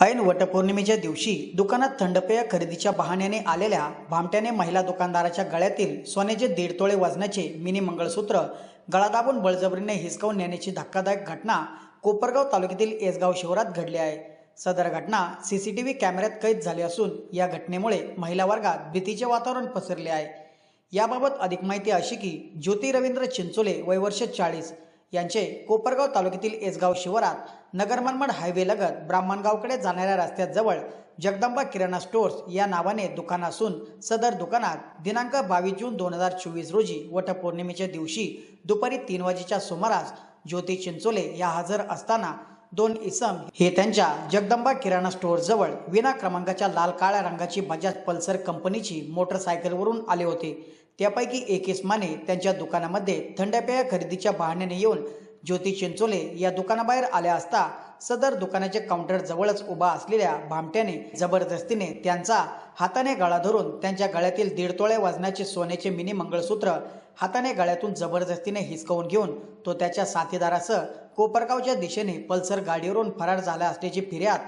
ऐन वटपौर्णिमेच्या दिवशी दुकानात थंडपेय खरेदीच्या बहाण्याने आलेल्या भामट्याने महिला दुकानदाराच्या गळ्यातील सोन्याचे दीड तोळे वजनाचे मिनी मंगळसूत्र गळा दाबून बळजबरीने हिसकावून नेण्याची धक्कादायक घटना कोपरगाव तालुक्यातील एसगाव शहरात घडली आहे. सदर घटना सीसीटीव्ही कॅमेऱ्यात कैद झाली असून या घटनेमुळे महिला वर्गात भीतीचे वातावरण पसरले आहे. याबाबत अधिक माहिती अशी की ज्योती रवींद्र चिंचोले वय वर्ष चाळीस यांचे कोपरगाव तालुक्यातील एसगाव शिवारात नगरमनमड हायवेलगत ब्राह्मणगावकडे जाणाऱ्या रस्त्याजवळ जगदंबा किराणा स्टोअर्स या नावाने दुकान असून सदर दुकानात दिनांक बावीस जून दोन हजार चोवीस रोजी वटपौर्णिमेच्या दिवशी दुपारी तीन वाजेच्या सुमारास ज्योती चिंचोले या हजर असताना दोन इसम हे त्यांच्या जगदंबा किराणा स्टोअर जवळ विना क्रमांकाच्या लाल काळ्या रंगाची बजाज पल्सर कंपनीची मोटरसायकलवरून आले होते. त्यापैकी एक इसमाने त्यांच्या दुकानामध्ये थंडपेय खरेदीच्या बहाण्याने येऊन ज्योती चिंचोले या दुकानाबाहेर आल्या असता सदर दुकानाच्या काउंटर जवळच उभा असलेल्या भामट्याने जबरदस्तीने त्यांचा हाताने गळा धरून त्यांच्या गळ्यातील दीड तोळे वजनाचे सोन्याचे मिनी मंगळसूत्र हाताने गळ्यातून जबरदस्तीने हिसकावून घेऊन तो त्याच्या साथीदारासह कोपरगावच्या दिशेने पल्सर गाडीवरून फरार झाला असल्याची फिर्याद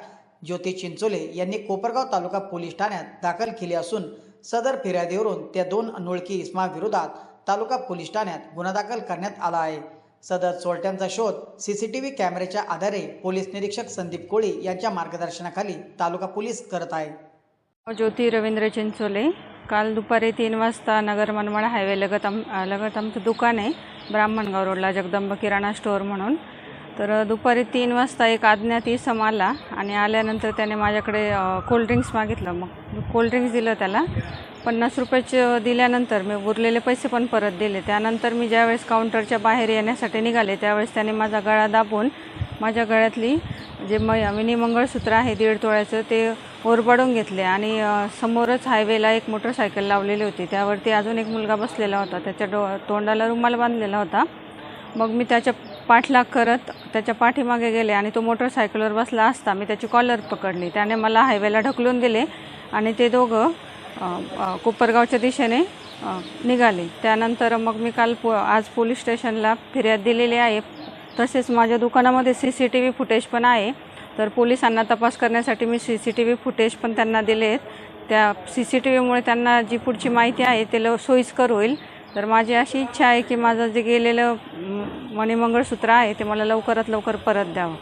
ज्योती चिंचोले यांनी कोपरगाव तालुका पोलीस ठाण्यात दाखल केली असून सदर फिर्यादीवरून त्या दोन अनोळखी इस्माविरोधात तालुका पोलीस ठाण्यात गुन्हा दाखल करण्यात आला आहे. सदर चोरट्यांचा शोध सीसीटीव्ही कॅमेऱ्याच्या आधारे पोलीस निरीक्षक संदीप कोळी यांच्या मार्गदर्शनाखाली तालुका पोलीस करत आहे. ज्योती रवींद्र चिंचोले. काल दुपारी तीन वाजता नगर मनमाड हायवे लगत आम लगत आमचं दुकान आहे ब्राह्मणगाव रोडला जगदंब किराणा स्टोअर म्हणून. तर दुपारी तीन वाजता एक अज्ञात इसम आला आणि आल्यानंतर त्याने माझ्याकडे कोल्ड्रिंक्स मागितलं. मग कोल्ड्रिंक्स दिलं त्याला. पन्नास रुपयाचे दिल्यानंतर मी उरलेले पैसे पण परत दिले. त्यानंतर मी ज्यावेळेस काउंटरच्या बाहेर येण्यासाठी निघाले त्यावेळेस त्याने माझा गळा दाबून माझ्या गळ्यातली जे म मिनी मंगळसूत्र आहे दीड तोळ्याचं ते ओरबाडून घेतले आणि समोरच हायवेला एक मोटरसायकल लावलेली होती. त्यावरती अजून एक मुलगा बसलेला होता. त्याच्या डो तोंडाला रुमाल बांधलेला होता. मग मी त्याच्या पाठलाग करत त्याच्या पाठीमागे गेले आणि तो मोटरसायकलवर बसला असता मी त्याची कॉलर पकडली. त्याने मला हायवेला ढकलून दिले आणि ते दोघं कोपरगावच्या दिशेने निघाले. त्यानंतर मग मी काल पो आज पोलीस स्टेशनला फिर्याद दिलेली आहे. तसेच माझ्या दुकानामध्ये C C T V footage पण आहे. तर पोलिसांना तपास करण्यासाठी मी C C T V footage पण त्यांना दिले आहेत. त्या सी सी टी व्हीमुळे त्यांना जी पुढची माहिती आहे ते ल सोयीस्कर होईल. तर माझी अशी इच्छा आहे की माझं जे गेलेलं मणिमंगळसूत्र आहे ते मला लवकरात लवकर परत द्यावं.